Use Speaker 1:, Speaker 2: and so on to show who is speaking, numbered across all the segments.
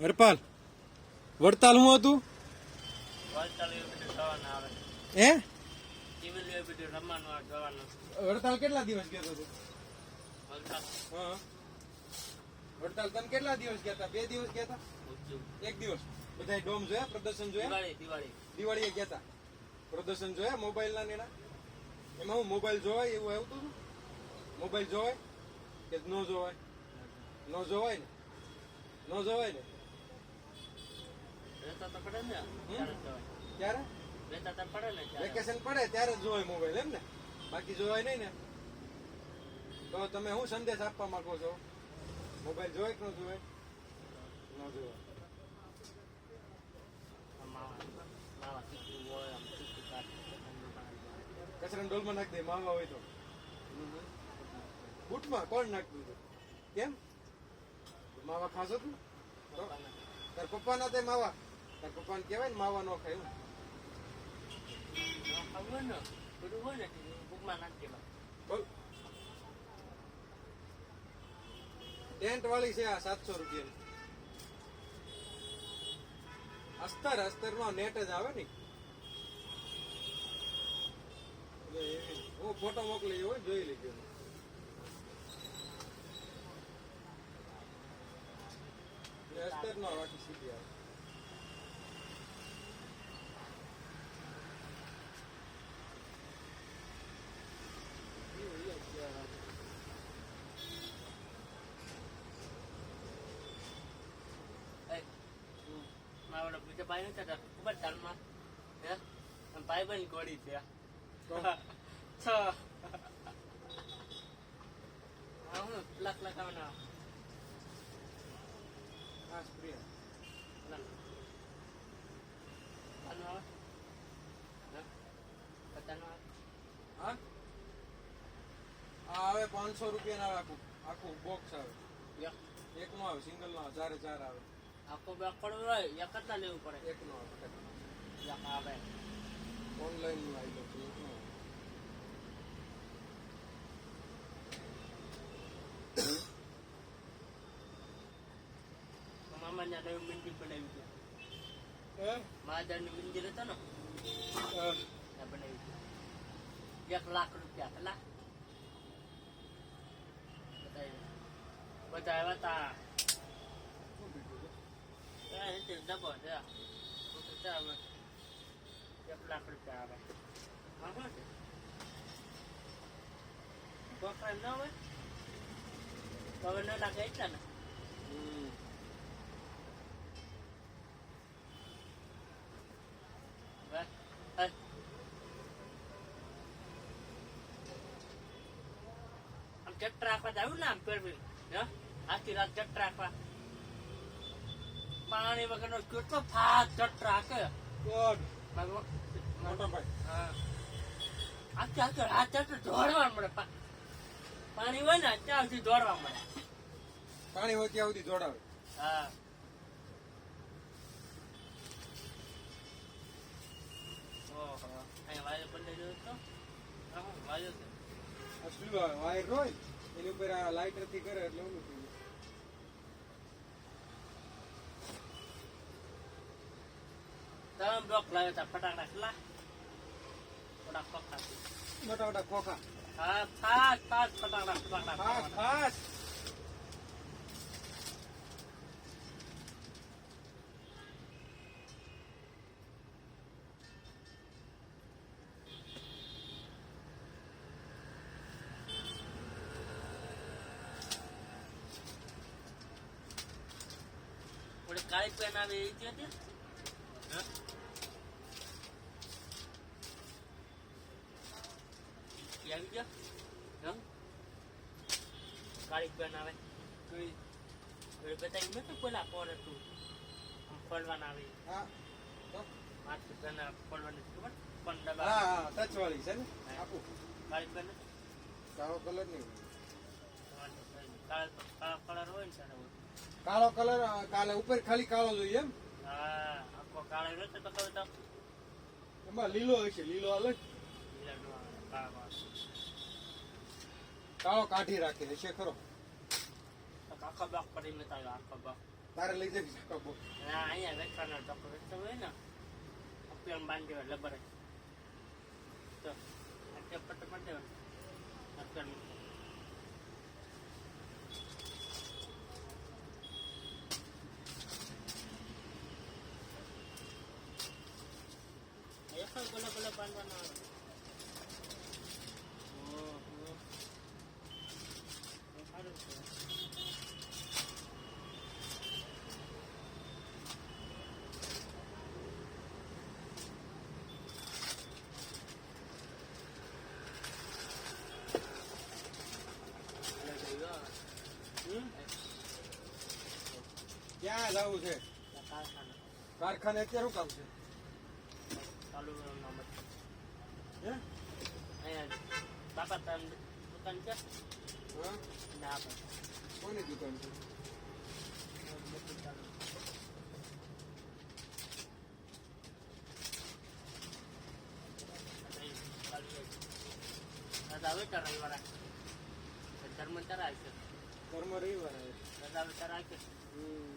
Speaker 1: હરપાલ વડતાલ શું હતું? હે? વડતાલ કેટલા દિવસ ગયો તું?
Speaker 2: વલસાડ
Speaker 1: હા. વડતાલ તમે કેટલા દિવસ ગયા હતા? બે દિવસ ગયા હતા? એક દિવસ. બધા ડોમ જોયા પ્રદર્શન જોયા?
Speaker 2: દિવાળી દિવાળી.
Speaker 1: દિવાળીએ ગયા હતા. પ્રદર્શન જોયા મોબાઈલ ના ને એમાં હું મોબાઈલ જોવાય એવું આવતું હતું? મોબાઈલ જોવાય કે ન જોવાય? ન જોવાય ને? ન જોવાય ને?
Speaker 2: રહેતા તો પડે ને ત્યારે
Speaker 1: ત્યારે
Speaker 2: તો પડે ને
Speaker 1: વેકેશન પડે ત્યારે જ જોવાય મોબાઈલ એમ ને? બાકી જોવાય નહીં ને? તો તમે શું સંદેશ આપવા માંગો છો? મોબાઈલ જોવાય કે ન જોવાય ન
Speaker 2: કાઢ
Speaker 1: કચરા ડોલમાં નાખી દે માવા હોય તો. બૂટમાં કોણ નાખતું હતું કેમ? માવા ખાશો તો? તાર પપ્પા ના તે માવા? તાર પપ્પાને કહેવાય ને માવા ન ખાય
Speaker 2: ખબર ને બધું હોય ને બુકમાં નાખી દેવા
Speaker 1: ટેન્ટ વાળી છે આ સાતસો રૂપિયાની. અસ્તર અસ્તર નો નેટ જ આવે ને. હું ફોટો મોકલી હોય જોઈ લેજો. અસ્તર નો રાખી સીધી આવે
Speaker 2: એ મારા બીજા ભાઈ નથી ખૂબ ખબર તાલમાં હે? ભાઈ બહેન કોડી છે. છ. હા લાખ લાખ આવવાના
Speaker 1: હા પ્રિય.
Speaker 2: લાખ. હે? આવે?
Speaker 1: પાંચસો રૂપિયા આવે આખું આખું બોક્સ આવે. એક નો આવે સિંગલ નો આવે ચારે ચાર આવે.
Speaker 2: આખો બેગ પડવું હોય એક જ ના લેવું પડે
Speaker 1: એક નો આવે
Speaker 2: યક આવે
Speaker 1: ઓનલાઈનનું આવી ગયું છે એક નો આવે.
Speaker 2: મામા ને નવી મંદિર બનાવી છે
Speaker 1: હે?
Speaker 2: મહાદેવનું મંદિર હતો ને
Speaker 1: અ,
Speaker 2: ત્યાં બનાવી છે એક લાખ રૂપિયા પેલા બધા બધા આવ્યા તા
Speaker 1: શું બીજું છે?
Speaker 2: એ રીતે ડબ્બો છે હું તો ત્યાં હવે એક લાખ રૂપિયા આવે હા શું છે છોકરા ન હોય તો હવે ન લાગે એટલા ને
Speaker 1: હમ.
Speaker 2: બસ બસ. આમ ચટ રાખવા જાવું ને આમ પેરવી હે આખી રાત ચટ રાખવા પાણી વગરનો કેટલો ફાટ ચટ રાખે? દોડવા મળે. પાણી હોય ને ત્યાં સુધી દોડવા મળે.
Speaker 1: પાણી હોય ત્યાં સુધી જોડાવે
Speaker 2: હા. વાયર
Speaker 1: હોય? એની ઉપર આ લાઇટરથી કરે એટલે ઓલું
Speaker 2: બ્લોક લાવ્યો હતા ફટાકડા કેટલા પક્કા
Speaker 1: મોટા મોટા ખોખા
Speaker 2: હા ફાસ્ટ ફાસ્ટ ફટાકડા ફટાકડા ઓલી કાળી પેન આવે એ જે હતી હા? એ આવી ગયો રંગ કાળી પેન આવે
Speaker 1: કઈ
Speaker 2: એ બતાવી નતું પેલા કોણ હતું આમ ખોલવાના આવી.
Speaker 1: હા?
Speaker 2: માથું પેન ખોલવાની ખબર? પણ
Speaker 1: હા
Speaker 2: ડબ્બા
Speaker 1: હા ટચ વાળી છે ને? આપું.
Speaker 2: કાળી પેન
Speaker 1: કાળો કલર નહીં.
Speaker 2: કાળા કલર હોય ને સારા
Speaker 1: કાળો કલર કાલે ઉપર ખાલી કાળો જોઈએ એમ?
Speaker 2: હા આખો કાળો રહેતો તો તો.
Speaker 1: એમાં લીલો હશે લીલો
Speaker 2: આવે, કાળો
Speaker 1: કાઢી રાખે છે ખરો.
Speaker 2: આખા બાગ પડી મેં આખો બાગ
Speaker 1: તારે લઈ જઈશ કપો
Speaker 2: હા, અહીંયા વેચવાનો ટકો વેચતો હોય ને અપીમ બાંધી હોય, લબર. તો, આ ટેપ પટ્ટો મારી દેવાનો એક જ ગોલા ગોલા બાંધવાનો આવે. ઓહો. એ સારું છે. હમ?
Speaker 1: ક્યાં જવું છે?
Speaker 2: કારખાના
Speaker 1: કારખાને અત્યારે શું કામ છે?
Speaker 2: બાપા તાન દુકાન છે ના
Speaker 1: કોની દુકાન છે.
Speaker 2: દાદા હવે તારા રવિવારે. ધર્મ તારા આવશે
Speaker 1: કર્મ રવિવાર આવે
Speaker 2: રજા હવે તારા આવશે
Speaker 1: હમ.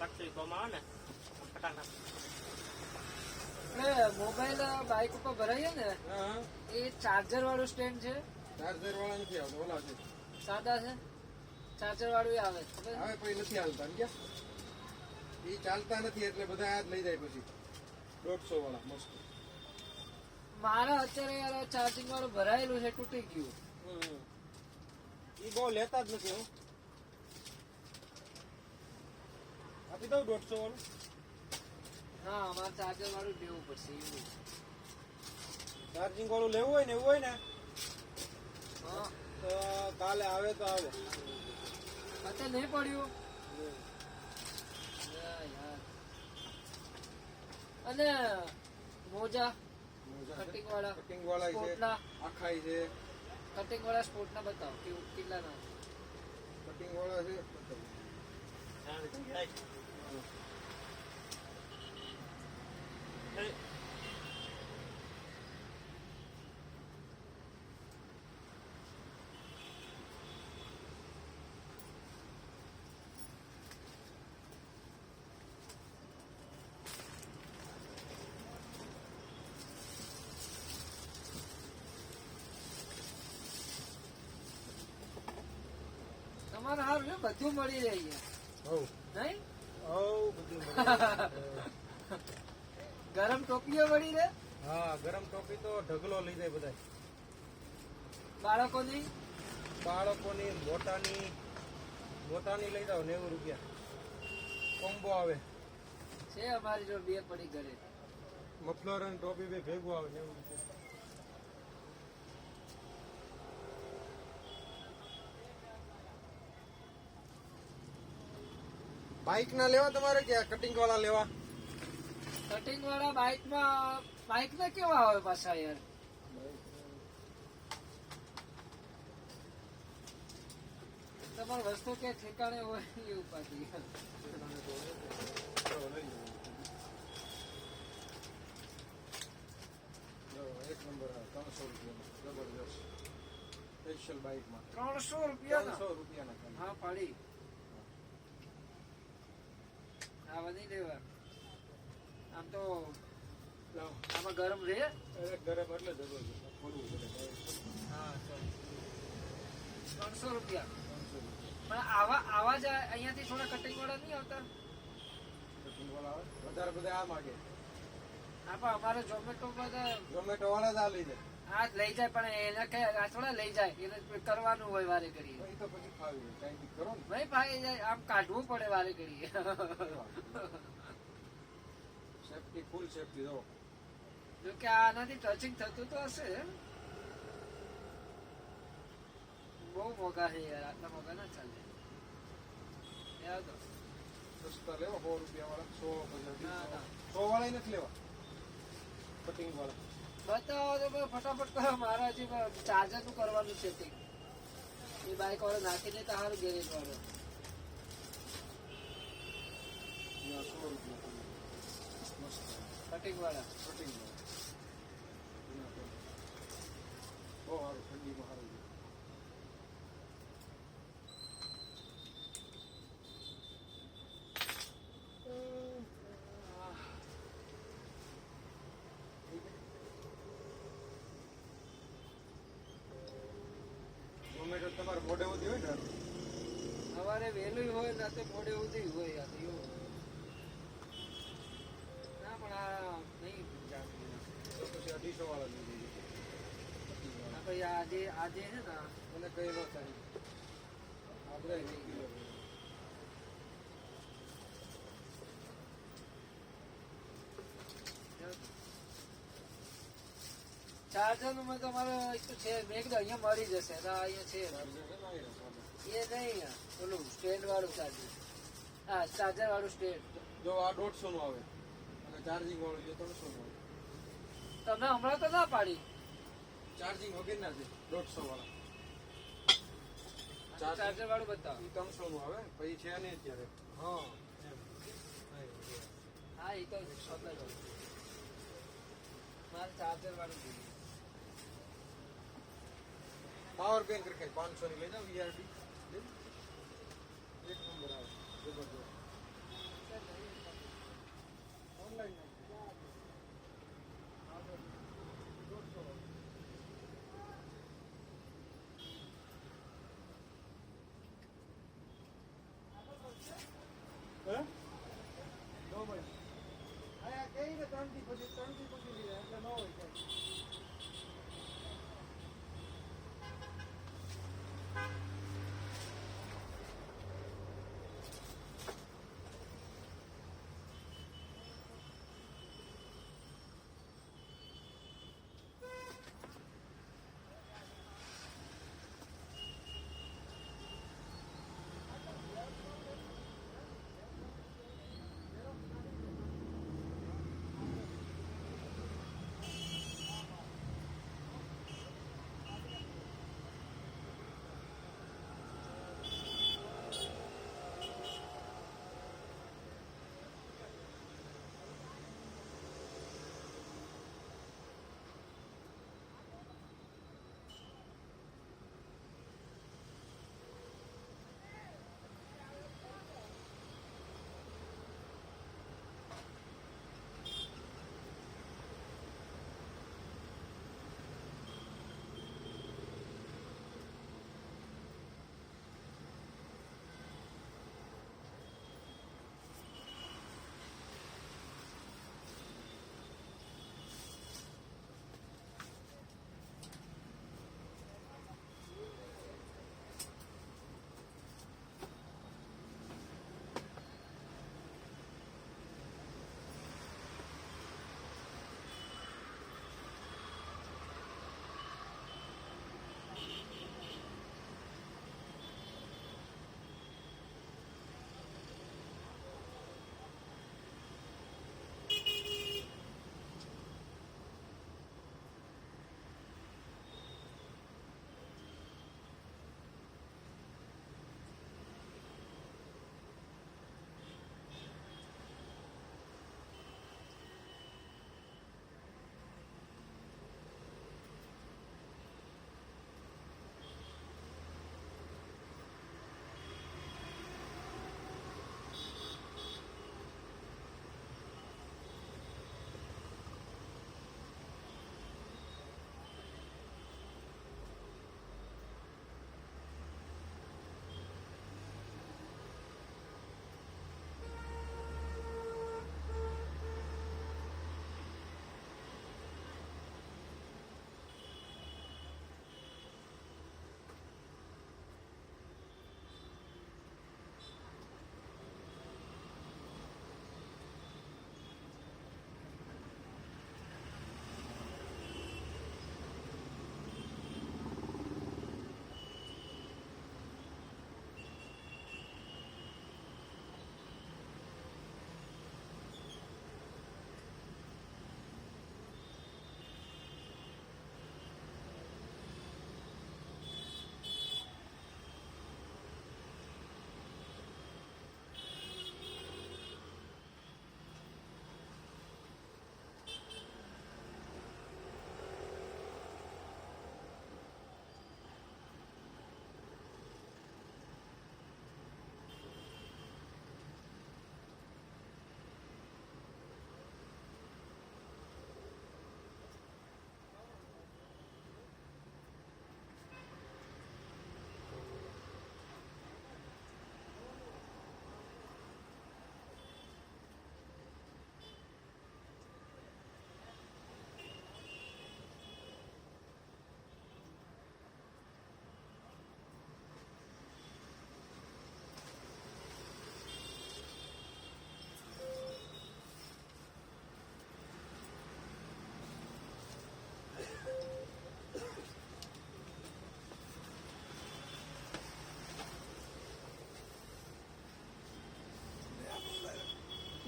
Speaker 2: કટલી કોમાં આવે ને ફટાના
Speaker 3: આપણે મોબાઈલ બાઇક ઉપર ભરાઈએ ને એ ચાર્જર વાળું સ્ટેન્ડ છે.
Speaker 1: ચાર્જર વાળા નથી આવતો ઓલા છે.
Speaker 3: સાદા છે. ચાર્જર વાળું આવે.
Speaker 1: હવે કોઈ નથી હાલતા સમજ્યા? એ ચાલતા નથી એટલે બધા આ જ લઈ જાય પછી. દોઢસો વાળા મસ્ત.
Speaker 3: મારા અત્યારે યાર ચાર્જિંગ વાળું ભરાયેલું છે તૂટી ગયું.
Speaker 1: એ બહુ લેતા જ નથી હું. આપી દઉં દોઢસો વાળું
Speaker 3: હા અમારે ચાર્જર વાળું લેવું પડશે એવું.
Speaker 1: ચાર્જિંગ વાળું લેવું હોય ને એવું હોય ને
Speaker 3: હા.
Speaker 1: તો કાલે આવે તો આવે.
Speaker 3: અત્યારે નહીં પડ્યું? અને મોજા કટિંગ વાળા
Speaker 1: કટિંગ વાળા છે. આખાઈ છે.
Speaker 3: કટિંગ વાળા સ્પોર્ટ ના બતાવો કેવું કેટલાના?
Speaker 1: કટિંગ વાળા છે
Speaker 3: તમારે હાર છે? બધું મળી રહે છે
Speaker 1: હવ
Speaker 3: નહીં?
Speaker 1: હવ બધું મળે.
Speaker 3: ગરમ ટોપીઓ વળી રે?
Speaker 1: હા ગરમ ટોપી તો ઢગલો લઈ જાય બધા
Speaker 3: બાળકોની?
Speaker 1: બાળકોની મોટાની મોટાની લઈ જાઓ નેવું રૂપિયા. કોમ્બો આવે.
Speaker 3: છે અમારી જો બે પડી ઘરે.
Speaker 1: મફલર અને ટોપી બે ભેગું આવે નેવું રૂપિયા. બાઇક ના લેવા તમારે કે કટિંગ વાળા લેવા?
Speaker 3: કટિંગ વાળા બાઇકમાં બાઇક ના કેવા આવે પાછા યાર? તમારી વસ્તુ ક્યાં ઠેકાણે હોય એવું પાછી
Speaker 1: એક નંબર આવે ત્રણસો રૂપિયા જબરદસ્ત સ્પેશિયલ બાઇકમાં
Speaker 3: ત્રણસો રૂપિયા
Speaker 1: ત્રણસો રૂપિયાના ખાલી.
Speaker 3: હા પાડી. હા વધી લેવા આમ તો આમાં ગરમ રહે?
Speaker 1: અરે ગરમ એટલે ખોલવું
Speaker 3: હા ત્રણસો રૂપિયા. પણ આવા આવા જ અહીંયાથી થોડા કટિંગ વાળા નહીં આવતા?
Speaker 1: કટિંગ વાળા આવે? વધારે બધા આ માગે.
Speaker 3: હા પણ અમારે ઝોમેટો બધા
Speaker 1: ઝોમેટો વાળા જ આ લઈ જાય.
Speaker 3: હા લઈ જાય પણ એને કઈ આ થોડા લઈ જાય એને કરવાનું હોય વારે કરી
Speaker 1: તો એ તો પછી
Speaker 3: ભાઈ ભાઈ જાય આમ કાઢવું પડે વારે ઘડીએ.
Speaker 1: સેફટી ફૂલ સેફટી જો
Speaker 3: જો કે આનાથી ટચિંગ થતું તો હશે. બહુ મોંઘા છે યાર આટલા મોંઘા ના ચાલે. યાદ
Speaker 1: સસ્તા લેવા સો રૂપિયા વાળા સો. સો વાળા નથી લેવા. કટિંગ વાળા
Speaker 3: બતાવો તો ફટાફટ મારા હજી ચાર્જરનું કરવાનું છે તે. એ બાઈક વાળો નાખી દે તો સારું ગેરેજ વાળો.
Speaker 1: સો રૂપિયા.
Speaker 3: કટિંગ વાળા
Speaker 1: કટિંગ બહુ સારું ઠંડીમાં સારું છે ઝોમેટો તમારે મોઢે સુધી હોય ને
Speaker 3: સવારે વહેલું હોય રાતે મોડે સુધી હોય યાર એવું ના પણ આ નહીં જાણતું
Speaker 1: તો પછી અઢીસો વાળા લઈ લઈએ
Speaker 3: આ ભાઈ આજે આજે છે ને
Speaker 1: મને ન થાય આપણે એક કિલો
Speaker 3: ચાર્જરનું તમારે તો છે મેં કીધું અહીંયા મળી જશે અહીંયા છે.
Speaker 1: છે
Speaker 3: એ નહીં ઓલું સ્ટેન્ડ વાળું ચાર્જર હા ચાર્જર વાળું સ્ટેન્ડ
Speaker 1: જો આ દોઢસો નું આવે. અને ચાર્જિંગ વાળું જો ત્રણસો નું આવે.
Speaker 3: તમે હમણાં તો ના પાડી.
Speaker 1: ચાર્જિંગ વગેરેના છે દોઢસો વાળા
Speaker 3: ચાર્જર વાળું બતાવો.
Speaker 1: એ ત્રણસો નું આવે પછી છે નહીં અત્યારે. હા
Speaker 3: હા એ તો ખબર જ. મારે ચાર્જર વાળું જોઈએ.
Speaker 1: પાવર બેંક રખાય પાંચસો ની લઈ જાઓ વીઆરડી એક નંબર આવે જબરજસ્ત. ઓનલાઈન ત્રણથી પછી ત્રણથી પછી લીધા એટલે ન હોય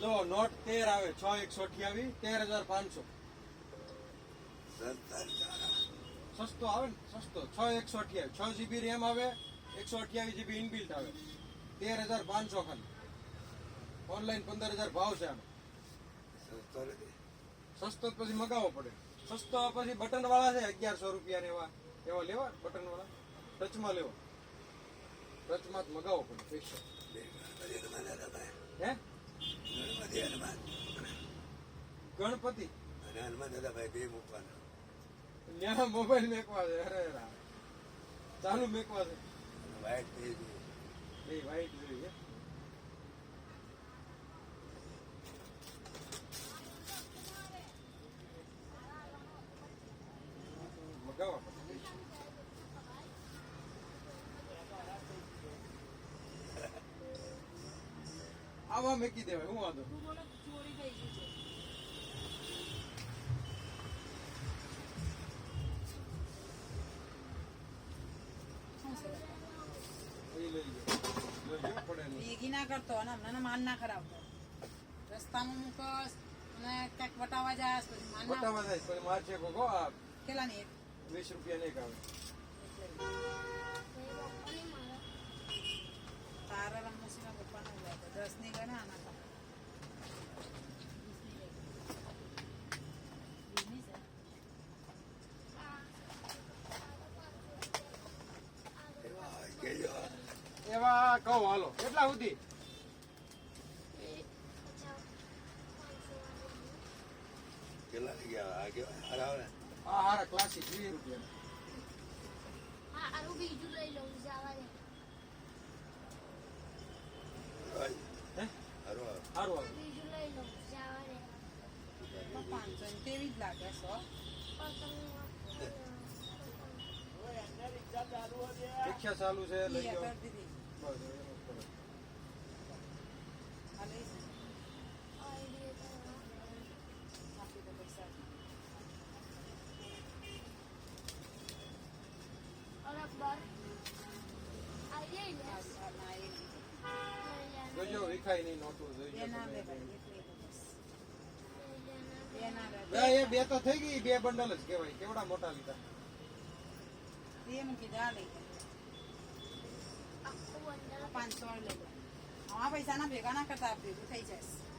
Speaker 1: જો, નોટ તેર આવે, છ એકસો અઠ્યાવીસ તેર હજાર પાંચસો. સસ્તો આવે ને? સસ્તો. છ એકસો અઠ્યાવીસ છ જીબી રેમ આવે, એકસો અઠ્યાવીસ જીબી ઇનબિલ્ટ આવે. તેર હજાર પાંચસો ખાલી. ઓનલાઈન પંદર હજાર ભાવ છે આનો. સસ્તો પછી મગાવવો પડે. સસ્તો પછી બટન વાળા છે, અગિયારસો રૂપિયા એવા એવા લેવા બટન વાળા. ટચમાં લેવા. ટચમાં જ મગાવવો પડે પૈસા બે ગણપતિ ત્યાં મોબાઈલ મેકવા છે અરે. ચાલુ મેકવા છે એ વાઈટ જોઈએ મગાવવા પડે પૈસા. આવા મેકી દેવાય હું વાંધો
Speaker 4: ભેગી ના કરતો અને માન ના રસ્તામાં મૂકસ અને ક્યાંક વટાવા જાય પછી માન ના
Speaker 1: બટાવા જાય પછી માર છે કોકો આ
Speaker 4: કેટલા ની
Speaker 1: વીસ રૂપિયા નહીં આવે
Speaker 4: તારા ગણે આના.
Speaker 1: એવા કહો હાલો. કેટલા સુધી? કેટલા આ હારા ક્લાસિક વીસ રૂપિયા
Speaker 5: બીજું લઈ લઉં જવા દે
Speaker 1: હે સારું આવે
Speaker 5: બીજું લઈ લઉં જવા દે
Speaker 4: તો પાંચસો ની તેવી જ લાગે સો
Speaker 1: રિક્ષા ચાલુ છે લઈ
Speaker 4: ઈ
Speaker 1: જાઓ
Speaker 4: કરી દીધી.
Speaker 1: બસ એમ જ કરો.
Speaker 4: આ લઈશ ને. આપી દો પૈસા. ચાલુ છે ના એ નહીં.
Speaker 1: જોજો વિખાય નહીં નહોતું જોઈ એ બે તો થઈ ગઈ બે બંડલ જ કેવાય કેવડા મોટા લીધા?
Speaker 4: પાંચસો વાળી લઈ લે. આ પૈસા ના ભેગા ના કરતા ભેગું થઈ જાય.